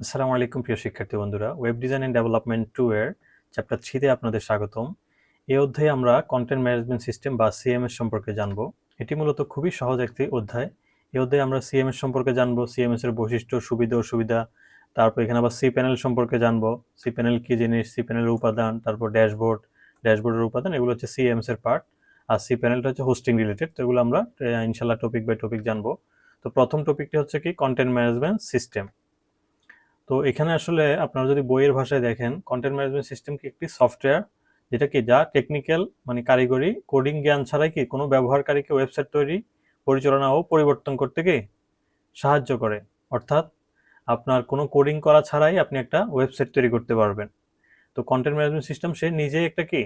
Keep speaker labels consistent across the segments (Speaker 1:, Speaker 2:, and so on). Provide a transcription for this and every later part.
Speaker 1: আসসালামু আলাইকুম, প্রিয় শিক্ষার্থী বন্ধুরা। Web design and development two এর চ্যাপ্টার থ্রিতে আপনাদের স্বাগতম। এই অধ্যায়ে আমরা কন্টেন্ট ম্যানেজমেন্ট সিস্টেম বা সিএমএস সম্পর্কে জানব। এটি মূলত খুবই সহজ একটি অধ্যায়। এই অধ্যায়ে আমরা সিএমএস সম্পর্কে জানব সিএমএস এর বৈশিষ্ট্য, সুবিধা, অসুবিধা। তারপর এখানে আবার সি প্যানেল সম্পর্কে জানব। সি প্যানেল কি জিনিস? সি প্যানেলের উপাদান। তারপর ড্যাশবোর্ড ড্যাশবোর্ডের উপাদান, এগুলো হচ্ছে সিএমএস এর পার্ট আর সি প্যানেলটা হচ্ছে হোস্টিং রিলেটেড তো এগুলো আমরা ইনশাল্লাহ টপিক বাই টপিক জানব। তো প্রথম টপিকটি হচ্ছে কি? কন্টেন্ট ম্যানেজমেন্ট সিস্টেম তো এখানে আসলে আপনারা যদি বইয়ের ভাষায় দেখেন কন্টেন্ট ম্যানেজমেন্ট সিস্টেম কি একটি সফটওয়্যার যেটা কি যা টেকনিক্যাল মানে কারিগরি কোডিং জ্ঞান ছাড়াই কি কোনো ব্যবহারকারীকে ওয়েবসাইট তৈরি, পরিচালনা ও পরিবর্তন করতে কি সাহায্য করে? অর্থাৎ আপনার কোনো কোডিং করা ছাড়াই আপনি একটা ওয়েবসাইট তৈরি করতে পারবেন। তো কন্টেন্ট ম্যানেজমেন্ট সিস্টেম সে নিজেই একটা কি?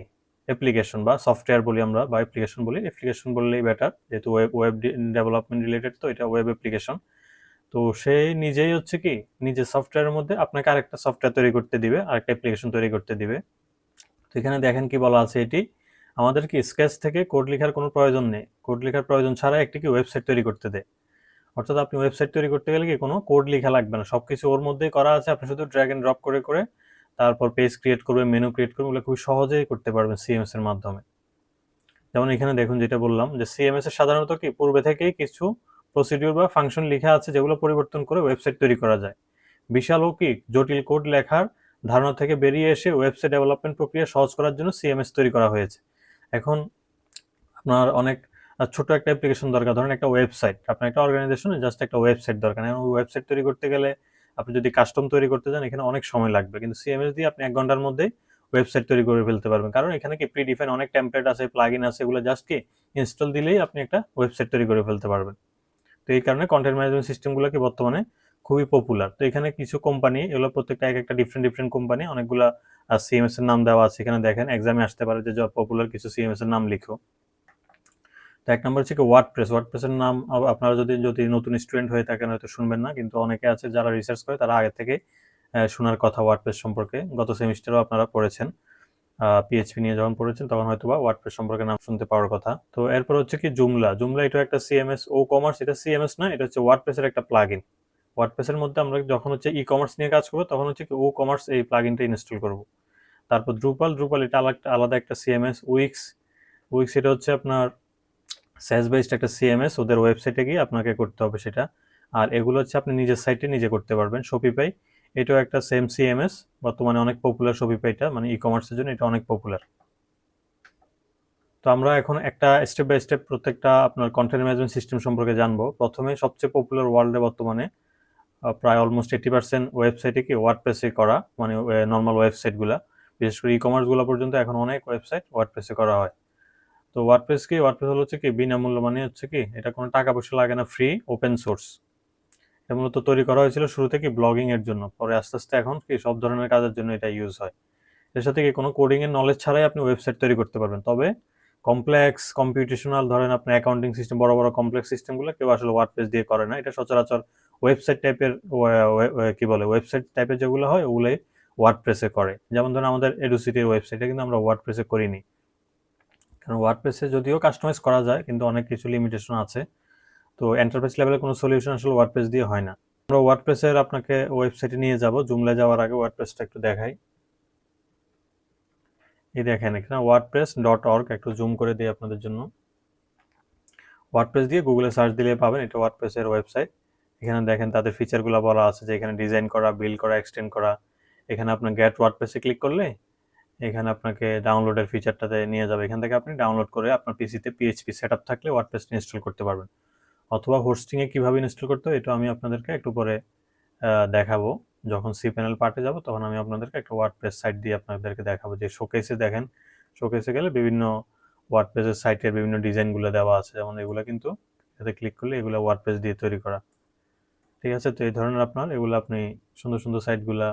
Speaker 1: অ্যাপ্লিকেশন বা সফটওয়্যার বলি আমরা, বা অ্যাপ্লিকেশন বলি। অ্যাপ্লিকেশন বললেই বেটার যেহেতু ওয়েব ওয়েব ডেভেলপমেন্ট রিলেটেড তো, এটা ওয়েব অ্যাপ্লিকেশন তো সে নিজেই হচ্ছে কি, নিজের সফটওয়্যারের মধ্যে আপনাকে আরেকটা সফটওয়্যার তৈরি করতে দিবে, আরেকটা অ্যাপ্লিকেশন তৈরি করতে দিবে। তো এখানে দেখেন কি বলা আছে এটি, আমাদের কি স্কেচ থেকে কোড লেখার কোনো প্রয়োজন নেই। কোড লেখার প্রয়োজন ছাড়া একটি কি ওয়েবসাইট তৈরি করতে দেয়। অর্থাৎ আপনি ওয়েবসাইট তৈরি করতে গেলে কি কোনো কোড লেখা লাগবে না। সব কিছু ওর মধ্যেই করা আছে, আপনি শুধু ড্র্যাগ এন্ড ড্রপ করে করে তারপর পেজ ক্রিয়েট করবে মেনু ক্রিয়েট করবে ওগুলো খুব সহজেই করতে পারবেন সিএমএস এর মাধ্যমে। যেমন এখানে দেখুন যেটা বললাম, যে সিএমএস এর সাধারণত কি পূর্বে থেকেই কিছু প্রসিডিউর বা ফাংশন লেখা আছে যেগুলো পরিবর্তন করে ওয়েবসাইট তৈরি করা যায়। বিশাল ও কি? জটিল কোড লেখার ধারণা থেকে বেরিয়ে এসে ওয়েবসাইট ডেভেলপমেন্ট প্রক্রিয়া সহজ করার জন্য সিএমএস তৈরি করা হয়েছে। এখন আপনার অনেক ছোট একটা অ্যাপ্লিকেশন দরকার। ধরেন একটা ওয়েবসাইট আপনার একটা অর্গানাইজেশনে জাস্ট একটা ওয়েবসাইট দরকার। ওই ওয়েবসাইট তৈরি করতে গেলে আপনি যদি কাস্টম তৈরি করতে চান এখানে অনেক সময় লাগবে। কিন্তু সিএমএস দিয়ে আপনি এক ঘণ্টার মধ্যেই ওয়েবসাইট তৈরি করে ফেলতে পারবেন। কারণ এখানে কি প্রি ডিফাইন অনেক টেমপ্লেট আছে প্লাগইন আছে, এগুলো জাস্ট কি ইনস্টল দিলেই আপনি একটা ওয়েবসাইট তৈরি করে ফেলতে পারবেন। তো এই কারণে কন্টেন্ট ম্যানেজমেন্ট সিস্টেমগুলো কি বর্তমানে খুবই পপুলার তো এখানে কিছু কোম্পানি এগুলো প্রত্যেকটা এক একটা ডিফারেন্ট ডিফারেন্ট কোম্পানি অনেকগুলা সিএমএস এর নাম দেওয়া আছে এখানে দেখেন। এক্সামে আসতে পারে যে পপুলার কিছু সিএমএস এর নাম লিখো। তো এক নম্বর হচ্ছে কি ওয়ার্ড প্রেস ওয়ার্ড প্রেসের নাম আপনারা যদি যদি নতুন স্টুডেন্ট হয়ে থাকেন হয়তো শুনবেন না, কিন্তু অনেকে আছে যারা রিসার্চ করে তারা আগে থেকে শোনার কথা ওয়ার্ডপ্রেস সম্পর্কে। গত সেমিস্টারও আপনারা পড়েছেন। পিএইচপি নিয়ে যখন পড়েছেন, তখন হয়তো বা ওয়ার্ডপ্রেস সম্পর্কে নাম শুনতে পাওয়ার কথা। তো এরপর হচ্ছে কি জুমলা জুমলা এটা একটা সিএমএস ও কমার্স এটা সিএমএস না এটা হচ্ছে ওয়ার্ডপ্রেসের একটা প্লাগইন ওয়ার্ডপ্রেসের মধ্যে আমরা যখন হচ্ছে ই কমার্স নিয়ে কাজ করব, তখন হচ্ছে কি ও কমার্স এই প্লাগইনটা ইনস্টল করব। তারপর দ্রুপাল দ্রুপাল এটা আলাদা আলাদা একটা সিএমএস উইক্স উইক্স এটা হচ্ছে আপনার স্যাস বেসড একটা সিএমএস ওদের ওয়েবসাইটে গিয়ে আপনাকে করতে হবে সেটা। আর এগুলো হচ্ছে আপনি নিজের সাইটে নিজে করতে পারবেন শপিপাই এটাও একটা সেম সিএমএস বর্তমানে অনেক পপুলার শপিপাইটা মানে ই কমার্সের জন্য এটা অনেক পপুলার তো আমরা এখন একটা স্টেপ বাই স্টেপ প্রত্যেকটা আপনার কন্টেন্ট ম্যানেজমেন্ট সিস্টেম সম্পর্কে জানব। প্রথমে সবচেয়ে পপুলার ওয়ার্ল্ডে বর্তমানে প্রায় অলমোস্ট এইটি পার্সেন্ট ওয়েবসাইটে কি ওয়ার্ড ওয়ার্ডপ্রেসে করা মানে নর্মাল ওয়েবসাইটগুলা বিশেষ করে ই কমার্সগুলো পর্যন্ত এখন অনেক ওয়েবসাইট ওয়ার্ডপ্রেসে করা হয়। তো ওয়ার্ডপ্রেস কি ওয়ার্ডপ্রেস হলো হচ্ছে কি, বিনামূল্য মানে হচ্ছে কি, এটা কোনো টাকা পয়সা লাগে না ফ্রি ওপেন সোর্স এটা মূলত তৈরি করা হয়েছিল শুরু থেকে ব্লগিং এর জন্য। পরে আস্তে আস্তে এখন কি সব ধরনের কাজের জন্য এটা ইউজ হয়। এর সাথে কি কোনো কোডিং এর নলেজ ছাড়াই আপনি ওয়েবসাইট তৈরি করতে পারবেন? তবে কমপ্লেক্স কম্পিউটেশনাল ধরেন আপনার অ্যাকাউন্টিং সিস্টেম বড় বড় কমপ্লেক্স সিস্টেমগুলো কেউ আসলে ওয়ার্ডপ্রেস দিয়ে করে না। এটা সচরাচর ওয়েবসাইট টাইপের কি বলে? ওয়েবসাইট টাইপের যেগুলো হয়, ওগুলোই ওয়ার্ডপ্রেসে করে। যেমন ধরুন আমাদের এডুসিটির ওয়েবসাইটে কিন্তু আমরা ওয়ার্ডপ্রেসে করিনি। কারণ ওয়ার্ডপ্রেসে যদিও কাস্টমাইজ করা যায়, কিন্তু অনেক কিছু লিমিটেশন আছে। তো এন্টারপ্রাইজ লেভেলের কোনো সলিউশন আসলে ওয়ার্ডপ্রেস দিয়ে হয় না। আমরা ওয়ার্ডপ্রেসের আপনাকে ওয়েবসাইটে নিয়ে যাব জুমলে যাওয়ার আগে ওয়ার্ডপ্রেসটা একটু দেখাই। এই দেখেন এখানে ওয়ার্ডপ্রেস ডট অর্গ একটু জুম করে দিই আপনাদের জন্য। ওয়ার্ডপ্রেস দিয়ে গুগলে সার্চ দিলে পাবেন, এটা ওয়ার্ডপ্রেসের ওয়েবসাইট এখানে দেখেন তাদের ফিচারগুলো বলা আছে যে এখানে ডিজাইন করা বিল করা এক্সটেন্ড করা। এখানে আপনার গ্যাট ওয়ার্ডপ্রেসে ক্লিক করলে এখানে আপনাকে ডাউনলোডের ফিচারটাতে নিয়ে যাবে। এখান থেকে আপনি ডাউনলোড করে আপনার পিসিতে পিএইচপি সেট আপ থাকলে ওয়ার্ডপ্রেস ইনস্টল করতে পারবেন। অথবা হোস্টিংয়ে কীভাবে ইনস্টল করতে হয়, এটা আমি আপনাদেরকে একটু পরে দেখাবো। যখন সি প্যানেল পার্টে যাব, তখন আমি আপনাদেরকে একটা ওয়ার্ডপ্রেস সাইট দিয়ে আপনাদেরকে দেখাবো যে শোকেসে দেখেন শোকেসে গেলে বিভিন্ন ওয়ার্ডপ্রেসের সাইটের বিভিন্ন ডিজাইনগুলো দেওয়া আছে। যেমন এগুলো কিন্তু এতে ক্লিক করলে এগুলো ওয়ার্ডপ্রেস দিয়ে তৈরি করা। ঠিক আছে? তো এই ধরনের আপনার, এগুলো আপনি সুন্দর সুন্দর সাইটগুলা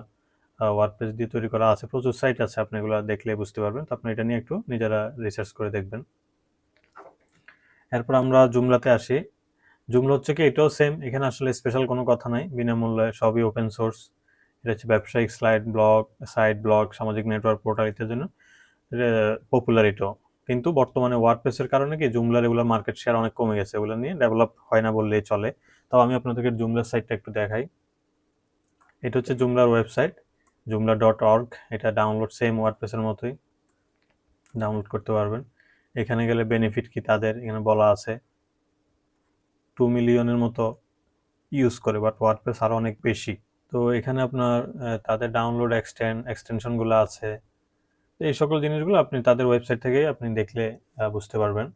Speaker 1: ওয়ার্ডপ্রেস দিয়ে তৈরি করা আছে। প্রচুর সাইট আছে, আপনি এগুলো দেখলে বুঝতে পারবেন। তো আপনি এটা নিয়ে একটু নিজেরা রিসার্চ করে দেখবেন। এরপর আমরা জুমলাতে আসি। জুমলা হচ্ছে কি, এটাও সেম এখানে আসলে স্পেশাল কোনো কথা নাই, বিনামূল্যে সবই ওপেন সোর্স এটা হচ্ছে ব্যবসায়িক স্লাইড ব্লগ সাইট ব্লগ সামাজিক নেটওয়ার্ক পোর্টাল ইত্যাদির জন্য পপুলার এটাও। কিন্তু বর্তমানে ওয়ার্ডপ্রেসের কারণে কি, জুমলার এগুলো মার্কেট শেয়ার অনেক কমে গেছে, এগুলো নিয়ে ডেভেলপ হয় না বললেই চলে। তাও আমি আপনাদেরকে জুমলার সাইটটা একটু দেখাই। এটা হচ্ছে জুমলার ওয়েবসাইট জুমলা ডট অর্গ এটা ডাউনলোড সেম ওয়ার্ডপ্রেসের মতোই ডাউনলোড করতে পারবেন। এখানে গেলে বেনিফিট কি তাদের, এখানে বলা আছে। টু মিলিয়নের মতো ইউজ করে বাট ওয়ার্ডপ্রেস আরও অনেক বেশি। তো এখানে আপনার তাদের ডাউনলোড এক্সটেন্ড এক্সটেনশনগুলো আছে। এই সকল জিনিসগুলো আপনি তাদের ওয়েবসাইট থেকেই আপনি দেখলে বুঝতে পারবেন।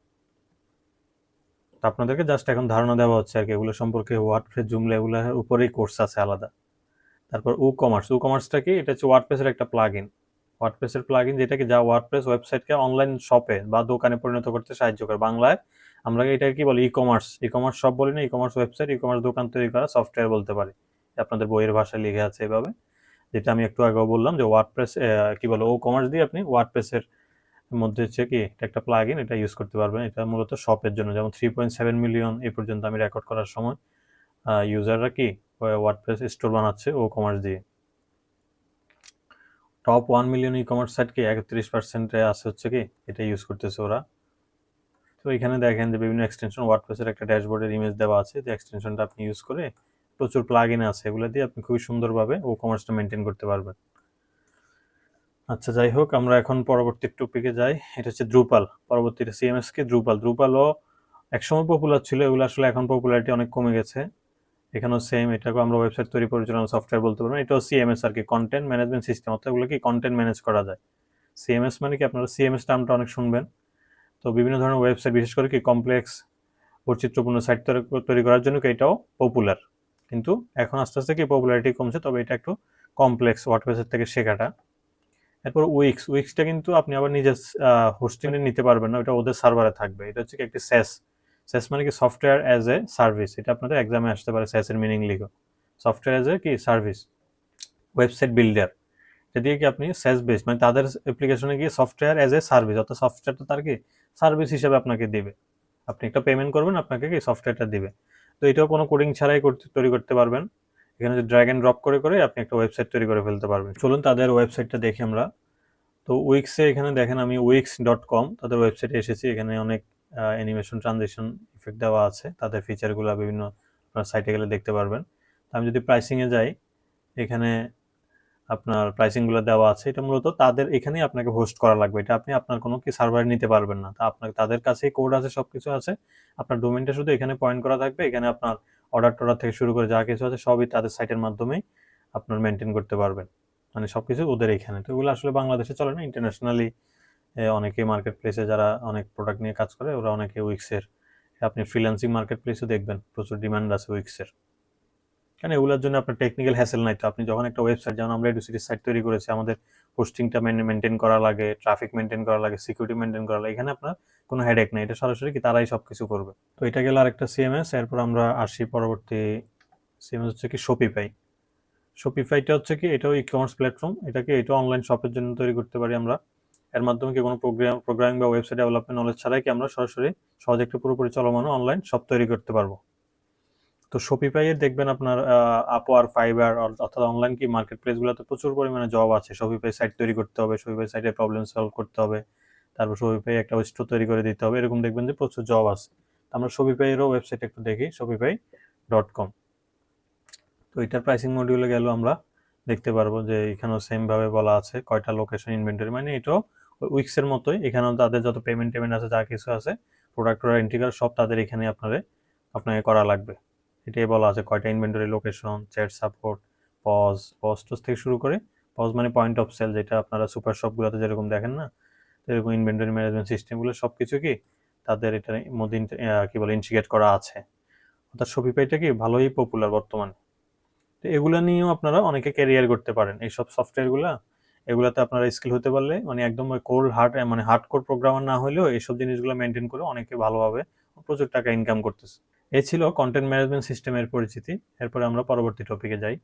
Speaker 1: তো আপনাদেরকে জাস্ট এখন ধারণা দেওয়া হচ্ছে আর কি, এগুলো সম্পর্কে ওয়ার্ডপ্রেস জুমলা এগুলোর উপরেই কোর্স আছে আলাদা। তারপর উ কমার্স উ কমার্সটা কি? এটা হচ্ছে ওয়ার্ডপ্রেসের একটা প্লাগ ইন ওয়ার্ডপ্রেসের প্লাগ ইন যেটাকে যা ওয়ার্ডপ্রেস ওয়েবসাইটকে অনলাইন শপে বা দোকানে পরিণত করতে সাহায্য করে। বাংলায় আমরা এটা কি বলি e commerce e commerce shop বলি না e commerce website e commerce দোকান তৈরি করা সফটওয়্যার বলতে পারি। আপনাদের বইয়ের ভাষায় লিখে আছে এভাবে। যেটা আমি একটু আগেও বললাম যে ওয়ার্ডপ্রেস কি বলে ও কমার্স দিয়ে আপনি ওয়ার্ডপ্রেসের মধ্যে হচ্ছে কি এটা একটা প্লাগ ইন এটা ইউজ করতে পারবেন। এটা মূলত শপের জন্য। যেমন থ্রি পয়েন্ট সেভেন মিলিয়ন এই পর্যন্ত আমি রেকর্ড করার সময় ইউজাররা কি ওয়ার্ডপ্রেস স্টোর বানাচ্ছে ও কমার্স দিয়ে। Top one million e commerce site কি, একত্রিশ পার্সেন্টে আছে হচ্ছে কি, এটা ইউজ করতেছে ওরা। তো এখানে দেখেন যে বিভিন্ন এক্সটেনশন ওয়ার্ডপ্রেসের একটা ড্যাশবোর্ডের ইমেজ দেওয়া আছে। যে এক্সটেনশনটা আপনি ইউজ করে প্রচুর প্লাগ ইন আছে, এগুলো দিয়ে আপনি খুবই সুন্দরভাবে ও কমার্সটা মেনটেন করতে পারবেন। আচ্ছা যাই হোক, আমরা এখন পরবর্তী টপিকে যাই। এটা হচ্ছে দ্রুপাল পরবর্তীতে সিএমএস কি দ্রুপাল দ্রুপালও একসময় পপুলার ছিল, এগুলো আসলে এখন পপুলারিটি অনেক কমে গেছে। এখানেও সেম এটাকে আমরা ওয়েবসাইট তৈরি পরিচালনা সফটওয়্যার বলতে পারব এটাও সিএমএস আর কি কন্টেন্ট ম্যানেজমেন্ট সিস্টেম অর্থাৎ এগুলো কি কন্টেন্ট ম্যানেজ করা যায়। সিএমএস মানে কি আপনারা সিএমএস টার্মটা অনেক শুনবেন। তো বিভিন্ন ধরনের ওয়েবসাইট বিশেষ করে কি কমপ্লেক্স বৈচিত্র্যপূর্ণ সাইট তৈরি করার জন্য এটাও পপুলার কিন্তু এখন আস্তে আস্তে কি পপুলারিটি কমছে, তবে এটা একটু কমপ্লেক্স ওয়ার্ডপ্রেসের থেকে শেখাটা। এরপর উইক্স উইক্সটা কিন্তু আপনি আবার নিজের হোস্টিংয়ে নিতে পারবেন না, ওটা ওদের সার্ভারে থাকবে। এটা হচ্ছে কি একটি স্যাস স্যাস মানে কি সফটওয়্যার অ্যাজ এ সার্ভিস এটা আপনাদের এক্সামে আসতে পারে স্যাসের মিনিং লিখো। সফটওয়্যার অ্যাজ এ কি? সার্ভিস ওয়েবসাইট বিল্ডার এটা দিয়ে কি আপনি স্যাস বেস মানে তাদের অ্যাপ্লিকেশনে গিয়ে সফটওয়্যার অ্যাজ এ সার্ভিস অর্থাৎ সফটওয়্যারটা তার কি? সার্ভিস হিসেবে আপনাকে দেবে। আপনি একটা পেমেন্ট করবেন, আপনাকে কি সফটওয়্যারটা দিবে। তো এটাও কোনো কোডিং ছাড়াই করতে, তৈরি করতে পারবেন। এখানে যে ড্র্যাগ অ্যান্ড ড্রপ করে করে আপনি একটা ওয়েবসাইট তৈরি করে ফেলতে পারবেন। চলুন তাদের ওয়েবসাইটটা দেখি আমরা। তো উইক্সে এখানে দেখেন আমি উইক্স ডট কম তাদের ওয়েবসাইটে এসেছি। এখানে অনেক অ্যানিমেশন ট্রানজেকশন ইফেক্ট দেওয়া আছে। তাদের ফিচারগুলো বিভিন্ন আপনার সাইটে গেলে দেখতে পারবেন। আমি যদি প্রাইসিংয়ে যাই, এখানে আপনার প্রাইসিংগুলো দেওয়া আছে, এটা মূলত তাদের এখানেই আপনাকে হোস্ট করা লাগবে। এটা আপনি আপনার কোনো কি সার্ভারে নিতে পারবেন না। তা আপনার, তাদের কাছেই কোড আছে সব কিছু আছে। আপনার ডোমেনটা শুধু এখানে পয়েন্ট করা থাকবে। এখানে আপনার অর্ডার টর্ডার থেকে শুরু করে যা কিছু আছে, সবই তাদের সাইটের মাধ্যমেই আপনার মেনটেন করতে পারবেন। মানে সব কিছু ওদের এখানে। তো এগুলো আসলে বাংলাদেশে চলে না। ইন্টারন্যাশনালি অনেকে মার্কেট প্লেসে যারা অনেক প্রোডাক্ট নিয়ে কাজ করে, ওরা অনেকে উইক্সের আপনি ফ্রিল্যান্সিং মার্কেট প্লেসও দেখবেন। প্রচুর ডিমান্ড আছে উইক্সের কারণ এগুলোর জন্য আপনার টেকনিক্যাল হ্যাসেল নাই তো। আপনি যখন একটা ওয়েবসাইট যেমন আমরা এডুসিটির সাইট তৈরি করেছি, আমাদের পোস্টিংটা মেনটেন করা লাগে ট্রাফিক মেনটেন করা লাগে সিকিউরিটি মেনটেন করা লাগে, এখানে আপনার কোনো হেডেক নেই। এটা সরাসরি কি তারাই সব কিছু করবে। তো এটা গেল আরেকটা সিএমএস এরপর আমরা আসি পরবর্তী সিএমএস হচ্ছে কি শপিফাই শপিফাইটা হচ্ছে কি, এটাও ই কমার্স প্ল্যাটফর্ম এটাকে এটা অনলাইন শপের জন্য তৈরি করতে পারি আমরা। এর মাধ্যমে কি কোনো প্রোগ্রাম প্রোগ্রামিং বা ওয়েবসাইট ডেভেলপমেন্ট নলেজ ছাড়াই কি আমরা সরাসরি সহজে একটা পুরোপুরি চলমান অনলাইন শপ তৈরি করতে পারব। তো শপিফাইয়ের দেখবেন আপনার আপওয়ার ফাইবার অর্থাৎ অনলাইন কি মার্কেট প্লেসগুলোতে প্রচুর পরিমাণে জব আছে। শপিফাই সাইট তৈরি করতে হবে শপিফাই সাইটে প্রবলেম সলভ করতে হবে, তারপর শপিফাই একটা স্টোর তৈরি করে দিতে হবে, এরকম দেখবেন যে প্রচুর জব আছে। আমরা শপিফাইয়েরও ওয়েবসাইট একটু দেখি শপিফাই ডট কম তো এটার প্রাইসিং মডিউলে গেল আমরা দেখতে পারব যে এখানেও সেম ভাবে বলা আছে, কয়টা লোকেশন ইনভেন্টরি মানে এটাও উইক্সের মতোই। এখানেও তাদের যত পেমেন্ট টেমেন্ট আছে, যা কিছু আছে প্রোডাক্ট ওরা ইন্টিগ্রাল সব তাদের এখানে আপনারে, আপনাকে করা লাগবে। এটাই বলা আছে, কয়টা ইনভেন্টরি লোকেশন চ্যাট সাপোর্ট পজ পজ টজ থেকে শুরু করে পজ মানে পয়েন্ট অফ সেল যেটা আপনারা সুপার শপগুলোতে যেরকম দেখেন না, এরকম ইনভেন্টরি ম্যানেজমেন্ট সিস্টেমগুলো সব কিছু কি তাদের এটার মধ্যে কি বলে ইন্টিগ্রেট করা আছে। অর্থাৎ শপিফাইটা কি ভালোই পপুলার বর্তমানে। তো এগুলো নিয়েও আপনারা অনেকে ক্যারিয়ার করতে পারেন। এইসব সফটওয়্যারগুলো এগুলাতে আপনারা স্কিল হতে পারলে মানে একদম ওই কোল্ড হার্ড মানে হার্ড কোর প্রোগ্রামার না হলেও এইসব জিনিসগুলো মেনটেন করে অনেকে ভালোভাবে প্রচুর টাকা ইনকাম করতেছে। এ ছিল কন্টেন্ট ম্যানেজমেন্ট সিস্টেমের পরিচিতি। এরপরে আমরা পরবর্তী টপিকে যাই।